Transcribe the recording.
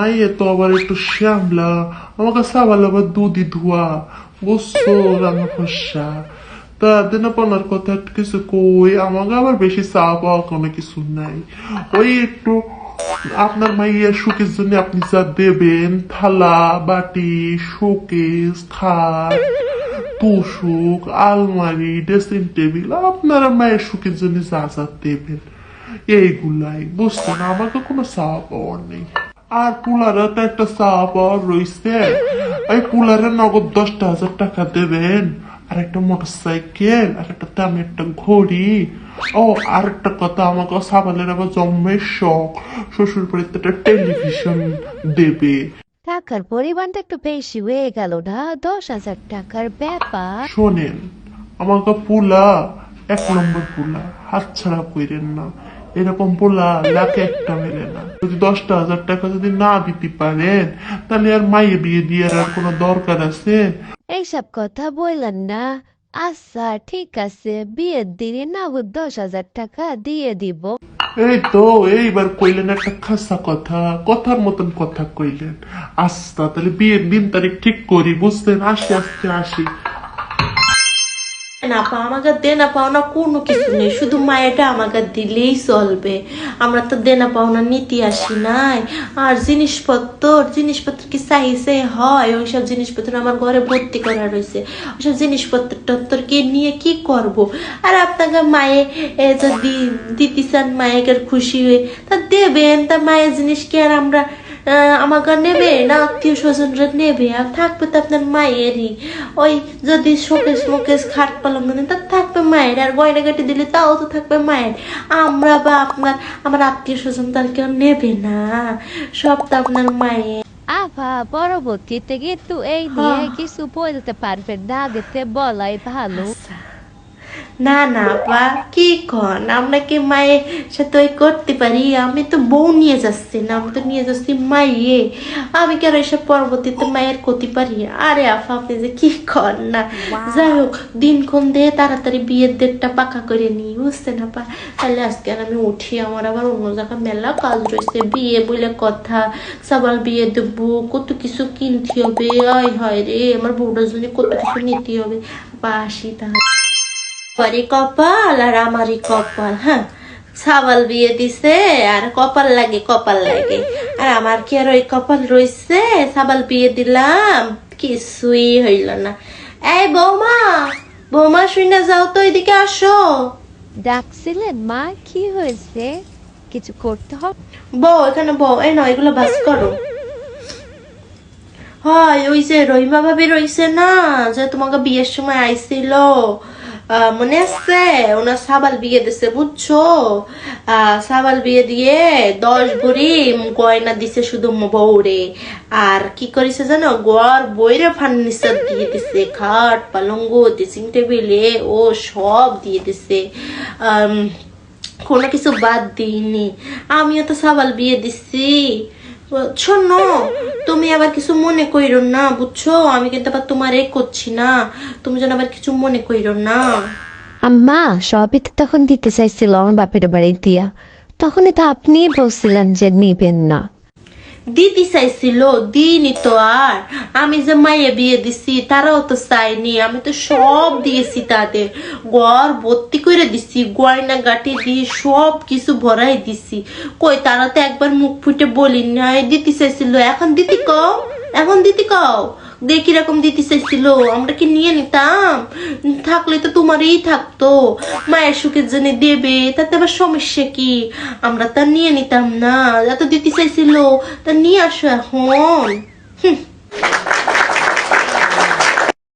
মাইয়ে তো আবার একটু শ্যামলা আবার দুধি ধোয়া। ফসা কথা কিছু কই, আমাকে আবার বেশি চা পাওয়া কোনো কিছু নাই। ওই একটু আপনার মাইয়ের সুখের জন্য আপনি যা দেবেন, থালা, বাটি, শোকেস, খাট তোষক আলমারি, ড্রেসিং টেবিল, আপনার মায়ের সুখের জন্য যা যা দেবেন, এইগুলাই। বুঝছেন, আমাকে কোনো চাওয়া পাওয়ার নেই। আর পুলারে তো একটা পাওয়ার রয়েছে এই পুলারে নগদ দশটা হাজার টাকা দেবেন আর একটা মোটর সাইকেল আর একটা দামি একটা ঘড়ি। ও আর একটা কথা আমাকে সাবালের আবার জন্মের শখ। শ্বশুর বাড়িতে একটা টেলিভিশন দেবে। টাকার পরিমাণটা একটু বেশি হয়ে গেল না? দশ হাজার টাকার ব্যাপার। শোনেন আমাকে পোলা এক নম্বর পুলা হাত ছাড়া কইরেন না। এরকম পোলা লাখে একটা মেলে না। যদি দশটা হাজার টাকা যদি না দিতে পারেন তাহলে আর মাইয়ে বিয়ে দিয়ে আর কোনো দরকার আছে? এইসব কথা বললেন না। আচ্ছা ঠিক আছে বিয়ের দিনে না হোক দশ হাজার টাকা দিয়ে দিব। এই তো এইবার কইলেন একটা খাসা কথা কথার মতন কথা কইলেন। আচ্ছা তাহলে বিয়ের দিন তারিখ ঠিক করি বুঝলেন আসি আসতে আসি। না পা আমাকে দেনা পাওনা কোনো কিছু নেই। শুধু মায়েরটা আমাকে দিলেই চলবে। আমরা তো দেনা পাওনা নীতি আসি নাই। আর জিনিসপত্র জিনিসপত্র কি চাইছে হয়? ওইসব জিনিসপত্র আমার ঘরে ভর্তি করা রয়েছে। ওইসব জিনিসপত্র টত্তর কে নিয়ে কি করব? আর আপনাকে মায়ে, এ, যদি দিতে চান, মায়ের খুশি হয়ে, তা দেবেন। তা মায়ের জিনিস কি আর আমরা আমাকে নেবে না আত্মীয় স্বজনরা নেবে? আর থাকবে তো আপনার মায়েরই। ওই যদি শোকেস মোকেস খাট পালঙ্গ নেই তা থাকবে মায়ের। আর গয়না কাটি দিলে তাও তো থাকবে মায়ের। আমরা বা আপনার আমার আত্মীয় স্বজন তার কেউ নেবে না। সব তো আপনার মায়ের। আভা পরবর্তীতে কিন্তু এই নিয়ে হ্যাঁ। কিছু বলতে পারবেন না আগেতে বলাই ভালো। না না বা কি কন? আমরা কি মায়ের সাথে ওই করতে পারি? আমি তো বউ নিয়ে যাচ্ছি না আমি তো নিয়ে যাচ্ছি মাইয়ে। আমি কি আর এসব পরবর্তীতে মায়ের করতে পারি? আরে আফা আপনি যে কি কন না? যাই হোক দিনক্ষণ দিয়ে তাড়াতাড়ি বিয়ের ডেটটা পাকা করে নিই বুঝতে না পা তাহলে আজকে আর আমি উঠি আমার আবার অন্য জায়গায় মেলা কাজ রয়েছে বিয়ে বলে কথা সবার বিয়ে দেবো কত কিছু কিনতে হবে আয় হয় রে আমার বউটার জন্য কত কিছু নিতে হবে। বা আসি তাহলে। আমারই কপাল আর আমারই কপাল হ্যাঁ? সাবাল বিয়ে দিছে আর কপাল লাগে কপাল লাগে। আর আমার কি আর ওই কপাল রইছে? সাবাল বিয়ে দিলাম কিছুই হইল না। এই বৌমা বৌমা শুনে যাও তো এদিকে আসো। ডাকছিলেন মা কি হয়েছে? কিছু করতে হবে বউ এখানে বউ এই নয় এগুলো বাস করো। হয় ওই যে রহিমা ভাবি রইছে না যে তোমাকে বিয়ের সময় আইছিল। মনে আছে? ওনার সাবাল বিয়ে দিছে, বুঝছ? সাবাল বিয়ে দিয়ে দশ ভরি গয়না দিছে শুধু বউরে। আর কি করেছে জানো? গড় বইরে ফার্নিচার দিয়ে দিছে, খাট, পালঙ্গ, ড্রেসিং টেবিলে, ও সব দিয়ে দিছে। কোনো কিছু বাদ দিইনি। আমিও তো সাবাল বিয়ে দিছি। শোনো, তুমি আবার কিছু মনে কইরো না, বুঝছ? আমি কিন্তু আবার তোমার এ করছি না। তুমি যেন আবার কিছু মনে কইরো না। আম্মা, সবই তো তখন দিতে চাইছিল আমার বাপের বাড়ি দিয়া। তখনই তো আপনি বলছিলেন যে নিবেন না। দিদি চাইছিল দিনই তো আর আমি যে মায়ে বিয়ে দিছি তারাও তো চাইনি আমি তো সব দিয়েছি তাদের ঘর ভর্তি করে দিছি গয়না গাটি দিয়ে সব কিছু ভরাই দিছি কই তারা তো একবার মুখ ফুটে বলি নাই দিতে চাইছিল এখন দিতি কও এখন দিতি কও দেখি রকম দিতে চাইছিল, আমরা কি নিয়ে নিতাম? থাকলে তো তোমারই থাকতো। মায়ের সুখের জন্য দেবে, তাতে আবার সমস্যা কি? আমরা তা নিয়ে নিতাম না, এত দিতে চাইছিল, তা নিয়ে আসো এখন। হুম।